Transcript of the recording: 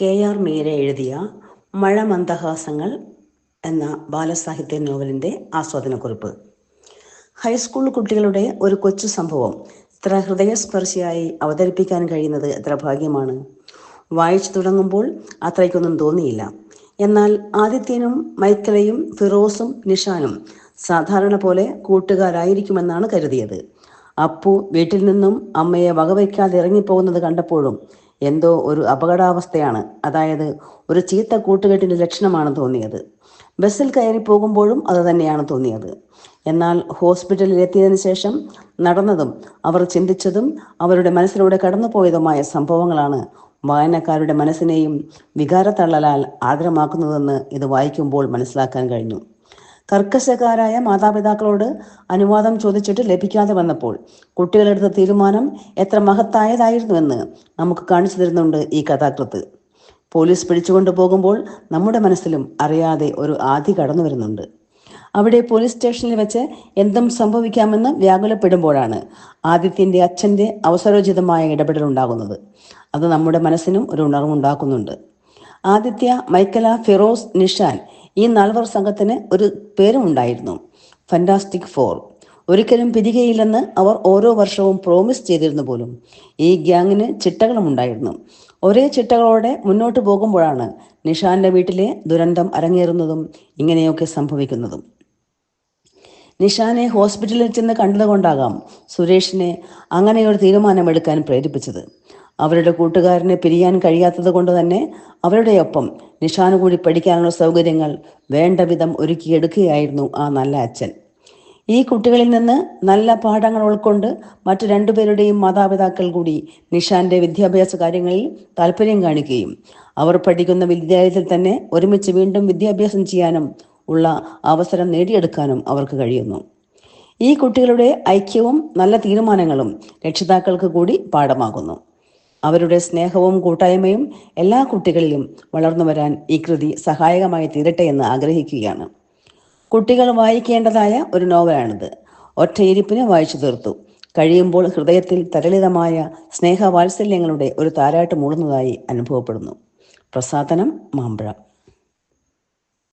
K R Meera എഴുതിയ മഴ മന്ദഹാസങ്ങൾ എന്ന ബാലസാഹിത്യ നോവലിന്റെ ആസ്വാദനക്കുറിപ്പ്. ഹൈസ്കൂൾ കുട്ടികളുടെ ഒരു കൊച്ചു സംഭവം ഇത്ര ഹൃദയസ്പർശിയായി അവതരിപ്പിക്കാൻ കഴിയുന്നത് എത്ര ഭാഗ്യമാണ്? വായിച്ചു തുടങ്ങുമ്പോൾ അത്രയ്ക്കൊന്നും തോന്നിയില്ല. എന്നാൽ ആദിത്യനും മൈക്കലയും ഫിറോസും നിഷാനും സാധാരണ പോലെ കൂട്ടുകാരായിരിക്കുമെന്നാണ് കരുതിയത്. അപ്പു വീട്ടിൽ നിന്നും അമ്മയെ വകവയ്ക്കാതെ ഇറങ്ങിപ്പോകുന്നത് കണ്ടപ്പോഴും എന്തോ ഒരു അപകടാവസ്ഥയാണ്. അതായത് ഒരു ചീത്ത കൂട്ടുകെട്ടിന്റെ ലക്ഷണമാണ് തോന്നിയത്. ബസ്സിൽ കയറി പോകുമ്പോഴും അത് തന്നെയാണ് തോന്നിയത്. എന്നാൽ ഹോസ്പിറ്റലിൽ എത്തിയതിനു ശേഷം നടന്നതും അവർ ചിന്തിച്ചതും അവരുടെ മനസ്സിലൂടെ കടന്നുപോയതുമായ സംഭവങ്ങളാണ് വായനക്കാരുടെ മനസ്സിനെയും വികാരത്തള്ളലാൽ ആഗ്രഹമാക്കുന്നതെന്ന് ഇത് വായിക്കുമ്പോൾ മനസ്സിലാക്കാൻ കഴിഞ്ഞു. കർക്കശക്കാരായ മാതാപിതാക്കളോട് അനുവാദം ചോദിച്ചിട്ട് ലഭിക്കാതെ വന്നപ്പോൾ കുട്ടികളെടുത്ത തീരുമാനം എത്ര മഹത്തായതായിരുന്നുവെന്ന് നമുക്ക് കാണിച്ചു തരുന്നുണ്ട് ഈ കഥാകൃത്ത്. പോലീസ് പിടിച്ചുകൊണ്ടു പോകുമ്പോൾ നമ്മുടെ മനസ്സിലും അറിയാതെ ഒരു ആധി കടന്നു വരുന്നുണ്ട്. അവിടെ പോലീസ് സ്റ്റേഷനിൽ വെച്ച് എന്തും സംഭവിക്കാമെന്ന് വ്യാകുലപ്പെടുമ്പോഴാണ് ആദിത്യന്റെ അച്ഛന്റെ അവസരോചിതമായ ഇടപെടൽ ഉണ്ടാകുന്നത്. അത് നമ്മുടെ മനസ്സിനും ഒരു ഉണർവുണ്ടാക്കുന്നുണ്ട്. ആദിത്യ മൈക്കല ഫിറോസ് നിഷാൻ ഈ നാൽവർ സംഘത്തിന് ഒരു പേരും ഉണ്ടായിരുന്നു. ഫന്റാസ്റ്റിക് ഫോർ ഒരിക്കലും പിരികയില്ലെന്ന് അവർ ഓരോ വർഷവും പ്രോമിസ് ചെയ്തിരുന്നു പോലും. ഈ ഗ്യാങ്ങിന് ചിട്ടകളും ഉണ്ടായിരുന്നു. ഒരേ ചിട്ടകളോടെ മുന്നോട്ട് പോകുമ്പോഴാണ് നിഷാന്റെ വീട്ടിലെ ദുരന്തം അരങ്ങേറുന്നതും ഇങ്ങനെയൊക്കെ സംഭവിക്കുന്നതും. നിഷാനെ ഹോസ്പിറ്റലിൽ ചെന്ന് കണ്ടതുകൊണ്ടാകാം സുരേഷിനെ അങ്ങനെയൊരു തീരുമാനമെടുക്കാൻ പ്രേരിപ്പിച്ചത്. അവരുടെ കൂട്ടുകാരന് പിരിയാൻ കഴിയാത്തത് കൊണ്ട് തന്നെ അവരുടെ ഒപ്പം നിഷാന് കൂടി പഠിക്കാനുള്ള സൗകര്യങ്ങൾ വേണ്ട വിധം ഒരുക്കിയെടുക്കുകയായിരുന്നു ആ നല്ല അച്ഛൻ. ഈ കുട്ടികളിൽ നിന്ന് നല്ല പാഠങ്ങൾ ഉൾക്കൊണ്ട് മറ്റു രണ്ടുപേരുടെയും മാതാപിതാക്കൾ കൂടി നിഷാന്റെ വിദ്യാഭ്യാസ കാര്യങ്ങളിൽ താല്പര്യം കാണിക്കുകയും അവർ പഠിക്കുന്ന വിദ്യാലയത്തിൽ തന്നെ ഒരുമിച്ച് വീണ്ടും വിദ്യാഭ്യാസം ചെയ്യാനും ഉള്ള അവസരം നേടിയെടുക്കാനും അവർക്ക് കഴിയുന്നു. ഈ കുട്ടികളുടെ ഐക്യവും നല്ല തീരുമാനങ്ങളും രക്ഷിതാക്കൾക്ക് കൂടി പാഠമാകുന്നു. അവരുടെ സ്നേഹവും കൂട്ടായ്മയും എല്ലാ കുട്ടികളിലും വളർന്നു വരാൻ ഈ കൃതി സഹായകമായി തീരട്ടെ എന്ന് ആഗ്രഹിക്കുകയാണ്. കുട്ടികൾ വായിക്കേണ്ടതായ ഒരു നോവലാണിത്. ഒറ്റയിരിപ്പിന് വായിച്ചു തീർത്തു. കഴിയുമ്പോൾ ഹൃദയത്തിൽ തരളിതമായ സ്നേഹവാത്സല്യങ്ങളുടെ ഒരു താരാട്ട് മൂടുന്നതായി അനുഭവപ്പെടുന്നു. പ്രസാദനം മാമ്പഴ.